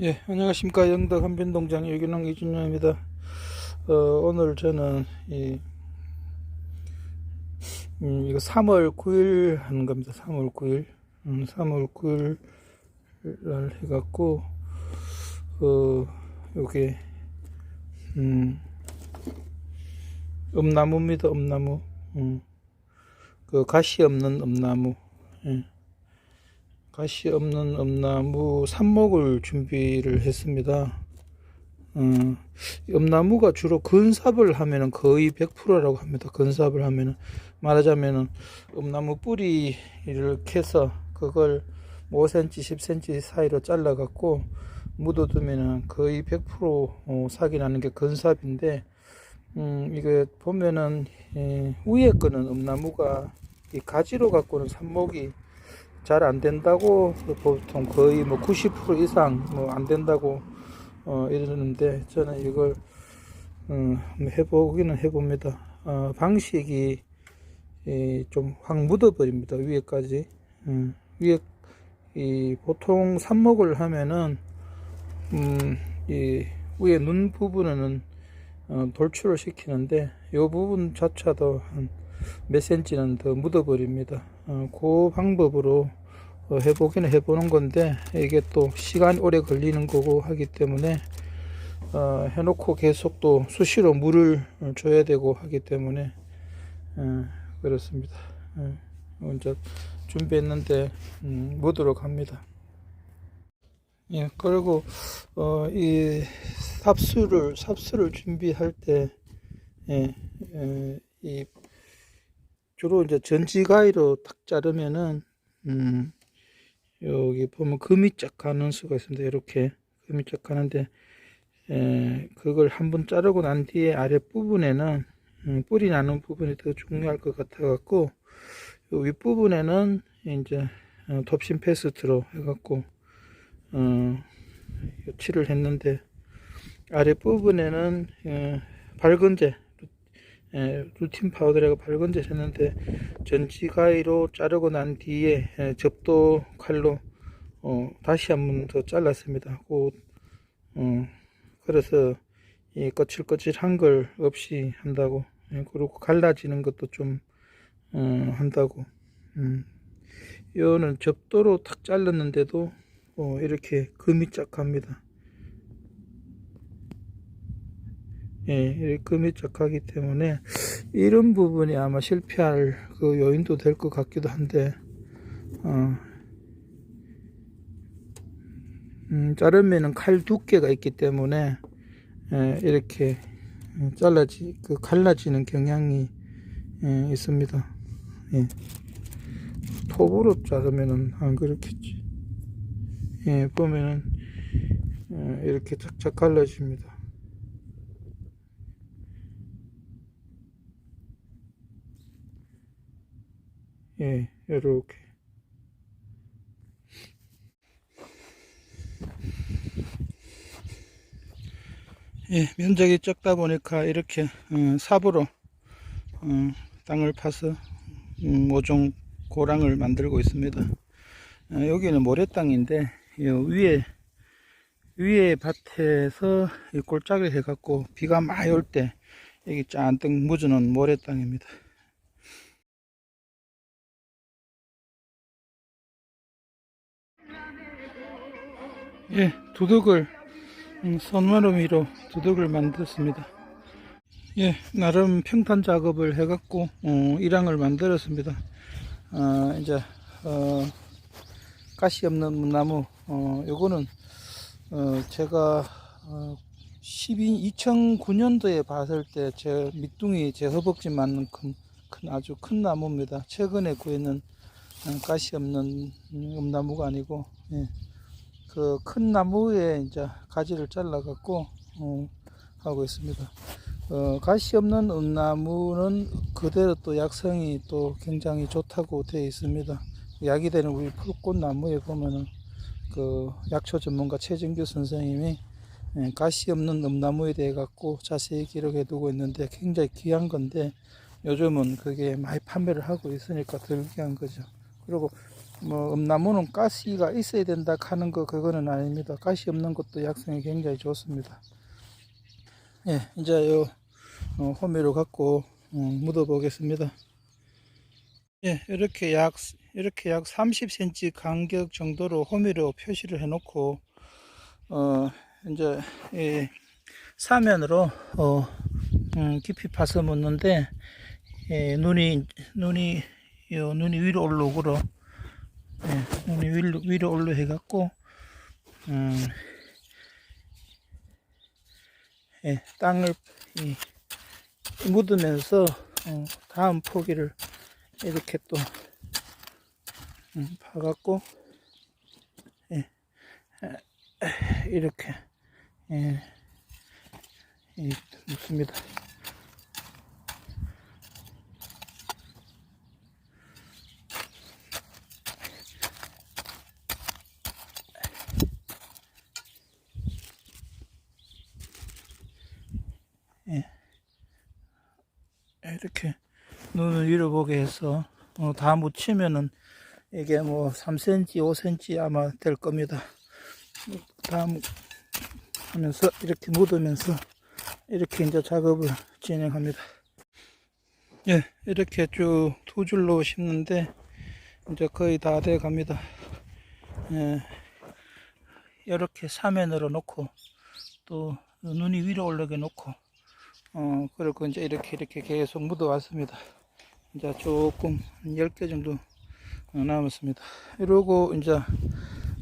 예, 안녕하십니까. 영덕 한빈동장 유기농 이준영입니다. 어, 오늘 저는 이, 음, 이거 3월 9일 하는 겁니다. 3월 9일. 음, 3월 9일 날 해갖고, 어, 요게, 음, 엄나무입니다. 엄나무. 음, 그 가시 없는 엄나무. 예. 가시 없는 엄나무 삽목을 준비를 했습니다. 음, 엄나무가 주로 건삽을 하면은 거의 100%라고 합니다. 건삽을 하면은 말하자면은 엄나무 뿌리를 캐서 그걸 5cm, 10cm 사이로 잘라 갖고 묻어두면은 거의 100% 어, 사기 나는 게 건삽인데 음, 이게 보면은 예, 위에 거는 엄나무가 이 가지로 갖고는 삽목이 잘 안 된다고 보통 거의 뭐 90% 이상 뭐 안 된다고 어 이러는데 저는 이걸 음, 한번 해보기는 해봅니다. 어, 방식이 좀 확 묻어버립니다 위에까지 음, 위에 이 보통 삽목을 하면은 음, 이 위에 눈 부분은 어, 돌출을 시키는데 이 부분 자체도 한몇 센치는 더 묻어버립니다. 어, 그 방법으로 어, 해보기는 해보는 건데 이게 또 시간이 오래 걸리는 거고 하기 때문에 어, 해놓고 계속 또 수시로 물을 줘야 되고 하기 때문에 어, 그렇습니다. 어, 먼저 준비했는데 음, 묻도록 합니다. 예, 그리고 어, 이 삽수를 삽수를 준비할 때 예, 예, 이 주로 이제 전지가위로 탁 자르면은 음, 여기 보면 금이 쫙 가는 수가 있습니다. 이렇게 금이 쫙 가는데 에, 그걸 한번 자르고 난 뒤에 아래 부분에는 음, 뿌리 나는 부분이 더 중요할 것 같아 갖고 윗 부분에는 이제 어, 톱신 패스트로 해갖고 어, 칠을 했는데 아래 부분에는 어, 밝은제 에, 루틴 파우더라고 밝은제 했는데 전지가위로 자르고 난 뒤에 에, 접도 칼로 어, 다시 한 번 더 잘랐습니다. 그, 어, 그래서 이 거칠거칠한 걸 없이 한다고 예, 그리고 갈라지는 것도 좀 어, 한다고 음. 이거는 접도로 탁 잘랐는데도 어, 이렇게 금이 쫙 갑니다. 예, 이렇게 금이 쫙하기 때문에 이런 부분이 아마 실패할 그 요인도 될 것 같기도 한데 어, 음, 자르면은 칼 두께가 있기 때문에 예, 이렇게 잘라지 그 갈라지는 경향이 예, 있습니다. 예. 톱으로 자르면은 안 그렇겠지. 예, 보면은 예, 이렇게 착착 갈라집니다. 예, 이렇게. 예, 면적이 적다 보니까 이렇게 어, 삽으로 어, 땅을 파서 음, 모종 고랑을 만들고 있습니다. 어, 여기는 모래땅인데 위에 위에 밭에서 이 골짜기를 해갖고 비가 많이 올 때 여기 잔뜩 묻어놓은 모래땅입니다. 예, 두둑을 음, 손마루미로 두둑을 만들었습니다. 예, 나름 평탄 작업을 해갖고 어, 일항을 만들었습니다. 어, 이제 어, 가시 없는 나무 어, 요거는 어, 제가 어, 12, 2009년도에 봤을 때 제 밑둥이 제 허벅지 만큼 큰 아주 큰 나무입니다. 최근에 구했는 어, 가시 없는 음, 엄나무가 아니고 예. 그 큰 나무에 이제 가지를 잘라 갖고 어, 하고 있습니다. 어, 가시 없는 음나무는 그대로 또 약성이 또 굉장히 좋다고 되어 있습니다. 약이 되는 우리 푸르꽃 나무에 보면은 그 약초 전문가 최진규 선생님이 예, 가시 없는 음나무에 대해 갖고 자세히 기록해 두고 있는데 굉장히 귀한 건데 요즘은 그게 많이 판매를 하고 있으니까 덜 귀한 거죠. 그리고 뭐 음나무는 가시가 있어야 된다 하는 거 그거는 아닙니다. 가시 없는 것도 약성이 굉장히 좋습니다. 예, 이제 요 어, 호미로 갖고 어, 묻어 보겠습니다. 예, 이렇게 약 이렇게 약 30cm 간격 정도로 호미로 표시를 해 놓고 어 이제 이 사면으로 어 음, 깊이 파서 묻는데 예, 눈이 눈이 요 눈이 위로 올라오고로 예, 눈이 위로 위로 올라 해갖고 음, 예, 땅을 이, 묻으면서 어, 다음 포기를 이렇게 또 음, 파갖고 예, 에, 이렇게 예, 이, 묻습니다. 이렇게 눈을 위로 보게 해서 어, 다 묻히면은 이게 뭐 3cm, 5cm 아마 될 겁니다. 다 묻- 하면서 이렇게 묻으면서 이렇게 이제 작업을 진행합니다. 예, 이렇게 쭉 두 줄로 심는데 이제 거의 다 돼 갑니다. 예, 이렇게 사면으로 놓고 또 눈이 위로 올라게 놓고 어, 그리고 이제 이렇게 이렇게 계속 묻어 왔습니다. 이제 조금 한 10개 정도 어, 남았습니다. 이러고 이제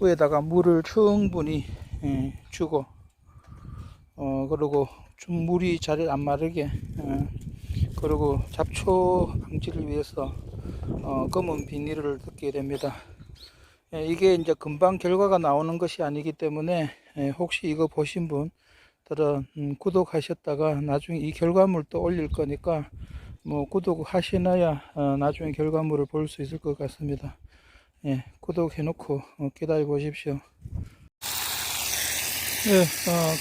위에다가 물을 충분히 예, 주고 어, 그리고 좀 물이 잘안 마르게 어, 그리고 잡초 방지를 위해서 어, 검은 비닐을 덮게 됩니다. 예, 이게 이제 금방 결과가 나오는 것이 아니기 때문에 예, 혹시 이거 보신 분 들은 음, 구독하셨다가 나중에 이 결과물 또 올릴 거니까 뭐 구독하시나야 어, 나중에 결과물을 볼 수 있을 것 같습니다. 예, 구독해 놓고 어, 기다려 보십시오. 예, 어,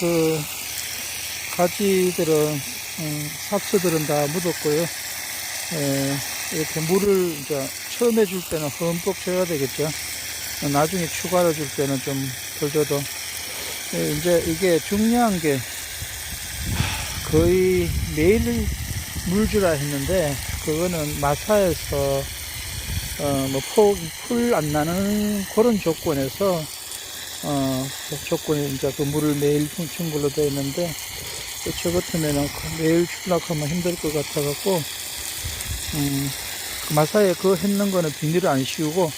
그 가지들은 음, 삭스들은 다 묻었고요. 예, 이렇게 물을 이제 처음 해줄 때는 흠뻑 줘야 되겠죠. 어, 나중에 추가로 줄 때는 좀 덜 줘도 예, 이제 이게 중요한 게 거의 매일 물 주라 했는데 그거는 마사에서 어, 뭐풀 안 나는 그런 조건에서 어, 그 조건이 이제 그 물을 매일 충분로 되어 있는데 저 같으면은 그 매일 출락하면 힘들 것 같아 갖고 음, 그 마사에 그거 했는 거는 비닐을 안 씌우고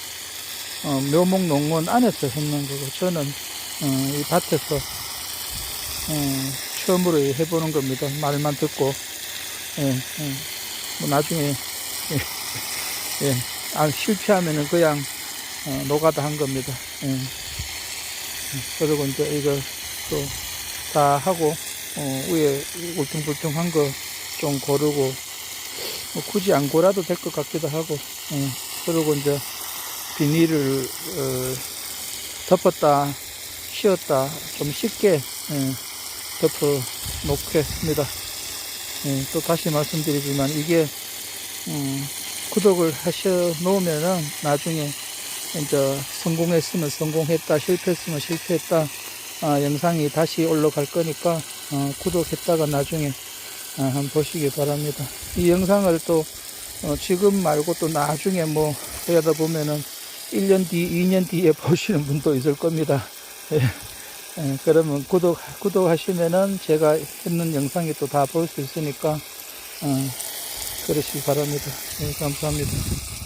어, 묘목 농원 안에서 했는 거고 저는 어, 이 밭에서 어, 처음으로 해보는 겁니다. 말만 듣고 예, 예. 뭐 나중에 예, 예. 아, 실패하면은 그냥 어, 노가다 한 겁니다. 예. 그리고 이제 이거 또 다 하고 어, 위에 울퉁불퉁한 거 좀 고르고 뭐 굳이 안 고라도 될 것 같기도 하고 예. 그리고 이제 비닐을 어, 덮었다 씌웠다 좀 쉽게 예, 덮어 놓겠습니다. 예, 또 다시 말씀드리지만 이게 음, 구독을 하셔 놓으면은 나중에 이제 성공했으면 성공했다 실패했으면 실패했다 아, 영상이 다시 올라갈 거니까 어, 구독했다가 나중에 아, 한번 보시기 바랍니다. 이 영상을 또 어, 지금 말고 또 나중에 뭐 하다 보면은 1년 뒤, 2년 뒤에 보시는 분도 있을 겁니다. 예. 예, 그러면 구독, 구독하시면은 제가 했는 영상이 또 다 볼 수 있으니까, 어, 그러시기 바랍니다. 예, 감사합니다.